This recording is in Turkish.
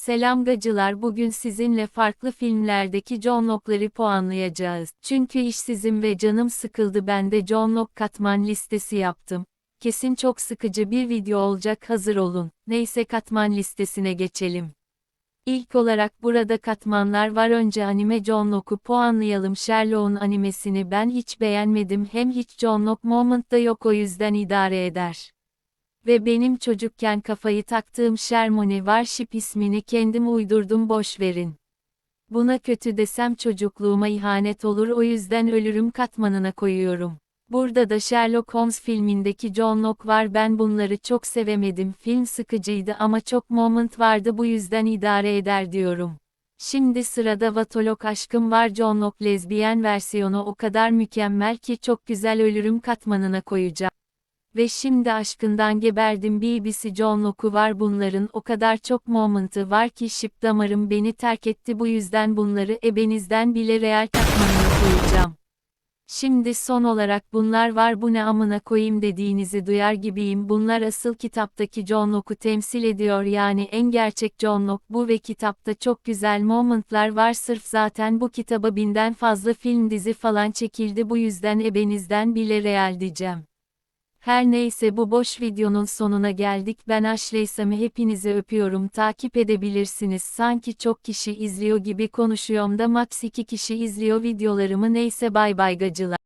Selam gacılar bugün sizinle farklı filmlerdeki John Locke'ları puanlayacağız. Çünkü işsizim ve canım sıkıldı ben de John Locke katman listesi yaptım. Kesin çok sıkıcı bir video olacak hazır olun. Neyse katman listesine geçelim. İlk olarak burada katmanlar var önce anime John Locke'u puanlayalım Sherlock'un animesini ben hiç beğenmedim hem hiç John Locke moment da yok o yüzden idare eder. Ve benim çocukken kafayı taktığım Shermone Warship ismini kendim uydurdum boş verin. Buna kötü desem çocukluğuma ihanet olur o yüzden ölürüm katmanına koyuyorum. Burada da Sherlock Holmes filmindeki John Locke var ben bunları çok sevemedim film sıkıcıydı ama çok moment vardı bu yüzden idare eder diyorum. Şimdi sırada Vatolok aşkım var John Locke lezbiyen versiyonu o kadar mükemmel ki çok güzel ölürüm katmanına koyacağım. Ve şimdi aşkından geberdim BBC John Locke'u var bunların o kadar çok moment'ı var ki şip damarım beni terk etti bu yüzden bunları ebenizden bile real katmanına koyacağım. Şimdi son olarak bunlar var bu ne amına koyayım dediğinizi duyar gibiyim bunlar asıl kitaptaki John Locke'u temsil ediyor yani en gerçek John Locke bu ve kitapta çok güzel momentlar var sırf zaten bu kitaba binden fazla film dizi falan çekildi bu yüzden ebenizden bile real diyeceğim. Her neyse bu boş videonun sonuna geldik. Ben Ashley Sami hepinizi öpüyorum. Takip edebilirsiniz. Sanki çok kişi izliyor gibi konuşuyorum da max 2 kişi izliyor videolarımı. Neyse bay bay gacılar.